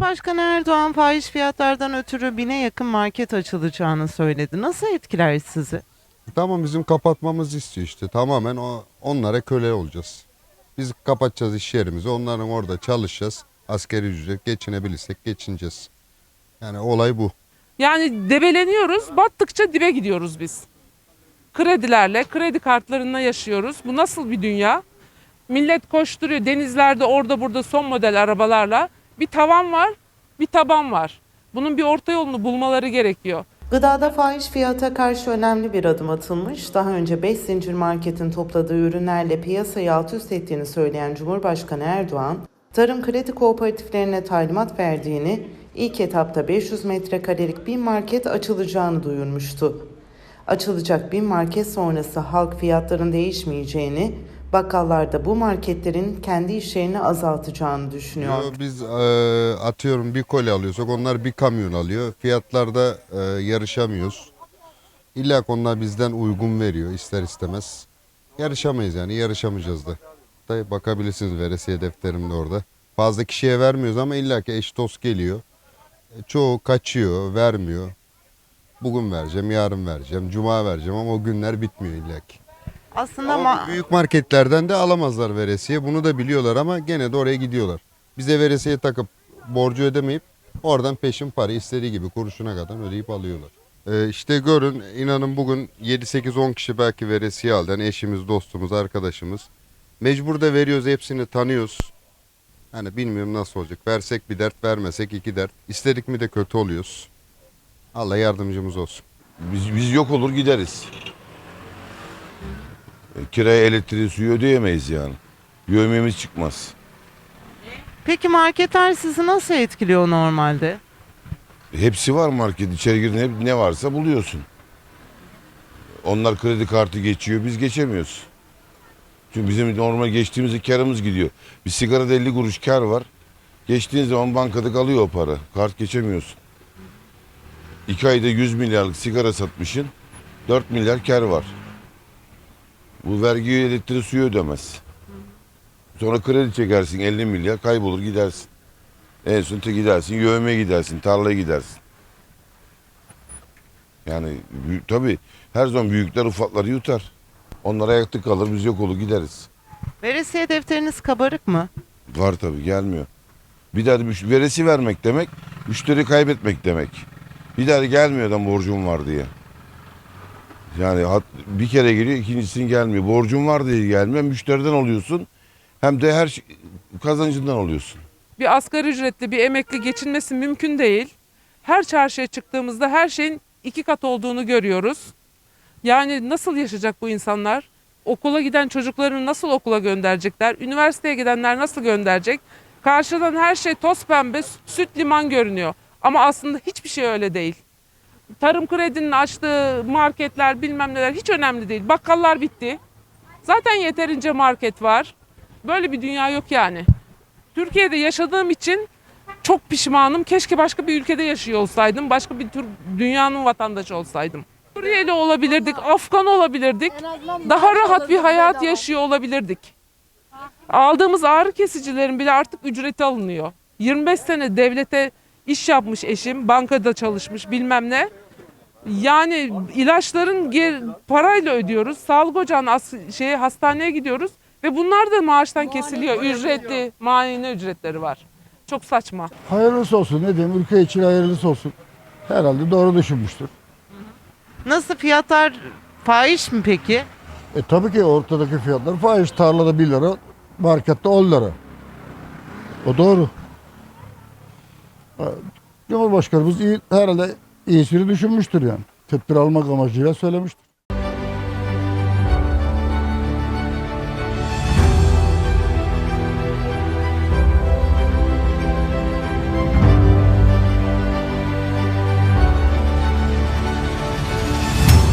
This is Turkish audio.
Cumhurbaşkanı Erdoğan fahiş fiyatlardan ötürü bine yakın market açılacağını söyledi. Nasıl etkiler sizi? Tamam bizim kapatmamızı istiyor işte. Tamamen o, onlara köle olacağız. Biz kapatacağız iş yerimizi. Onların orada çalışacağız. Askeri ücret geçinebilirsek geçineceğiz. Yani olay bu. Yani debeleniyoruz, battıkça dibe gidiyoruz biz. Kredilerle, kredi kartlarına yaşıyoruz. Bu nasıl bir dünya? Millet koşturuyor denizlerde orada burada son model arabalarla. Bir tavan var, bir taban var. Bunun bir orta yolunu bulmaları gerekiyor. Gıdada fahiş fiyata karşı önemli bir adım atılmış. Daha önce 5 zincir marketin topladığı ürünlerle piyasayı alt üst ettiğini söyleyen Cumhurbaşkanı Erdoğan, tarım kredi kooperatiflerine talimat verdiğini, ilk etapta 500 metrekarelik bir market açılacağını duyurmuştu. Açılacak bir market sonrası halk fiyatların değişmeyeceğini, bakkallarda bu marketlerin kendi işlerini azaltacağını düşünüyor. Yo, Biz e, atıyorum bir koli alıyorsak onlar bir kamyon alıyor. Fiyatlarda e, yarışamıyoruz. İlla onlar bizden uygun veriyor ister istemez. Yarışamayız yani yarışamayacağız da. da bakabilirsiniz veresiye defterimde orada. Fazla kişiye vermiyoruz ama illa ki eş dost geliyor. E, çoğu kaçıyor, vermiyor. Bugün vereceğim, yarın vereceğim, cuma vereceğim ama o günler bitmiyor illa ki. Aslında Ama ma- büyük marketlerden de alamazlar veresiye. Bunu da biliyorlar ama gene de oraya gidiyorlar. Bize veresiye takıp borcu ödemeyip oradan peşin para istediği gibi kuruşuna kadar ödeyip alıyorlar. Ee, işte görün inanın bugün 7-8-10 kişi belki veresiye aldı. Yani eşimiz, dostumuz, arkadaşımız. Mecbur da veriyoruz hepsini tanıyoruz. Hani bilmiyorum nasıl olacak. Versek bir dert, vermesek iki dert. İstedik mi de kötü oluyoruz. Allah yardımcımız olsun. Biz, biz yok olur gideriz. E, kiraya elektriği suyu ödeyemeyiz yani. Yövmemiz çıkmaz. Peki marketler sizi nasıl etkiliyor normalde? Hepsi var market. İçeri girdin hep ne varsa buluyorsun. Onlar kredi kartı geçiyor biz geçemiyoruz. Çünkü bizim normal geçtiğimizde karımız gidiyor. Bir sigarada 50 kuruş kar var. Geçtiğin zaman bankada kalıyor o para. Kart geçemiyorsun. İki ayda 100 milyarlık sigara satmışsın. 4 milyar kar var. Bu vergiyi elektriği suyu ödemez. Sonra kredi çekersin 50 milyar kaybolur gidersin. En son te gidersin, yövmeye gidersin, tarlaya gidersin. Yani tabii her zaman büyükler ufakları yutar. Onlar ayakta kalır, biz yok olur gideriz. Veresiye defteriniz kabarık mı? Var tabii gelmiyor. Bir daha da müş- veresi vermek demek, müşteri kaybetmek demek. Bir daha da gelmiyor adam borcum var diye. Yani bir kere geliyor, ikincisinin gelmiyor. Borcum var diye gelmiyor. Müşteriden oluyorsun. Hem de her şey, kazancından oluyorsun. Bir asgari ücretli bir emekli geçinmesi mümkün değil. Her çarşıya çıktığımızda her şeyin iki kat olduğunu görüyoruz. Yani nasıl yaşayacak bu insanlar? Okula giden çocuklarını nasıl okula gönderecekler? Üniversiteye gidenler nasıl gönderecek? Karşıdan her şey toz pembe, süt liman görünüyor. Ama aslında hiçbir şey öyle değil. Tarım kredinin açtığı marketler bilmem neler hiç önemli değil. Bakkallar bitti. Zaten yeterince market var. Böyle bir dünya yok yani. Türkiye'de yaşadığım için çok pişmanım. Keşke başka bir ülkede yaşıyor olsaydım. Başka bir tür dünyanın vatandaşı olsaydım. Suriyeli olabilirdik, Afgan olabilirdik. Daha rahat bir hayat yaşıyor olabilirdik. Aldığımız ağrı kesicilerin bile artık ücreti alınıyor. 25 sene devlete iş yapmış eşim, bankada çalışmış bilmem ne. Yani ilaçların ger- parayla ödüyoruz. Sağlık ocağına as- şeye, hastaneye gidiyoruz ve bunlar da maaştan kesiliyor. Ücretli, muayene ücretleri var. Çok saçma. Hayırlısı olsun ne diyeyim ülke için hayırlısı olsun. Herhalde doğru düşünmüştür. Nasıl fiyatlar fahiş mi peki? E tabii ki ortadaki fiyatlar fahiş tarlada 1 lira, markette 10 lira. O doğru. Cumhurbaşkanımız iyi, herhalde iyisini düşünmüştür yani. Tedbir almak amacıyla söylemiştir.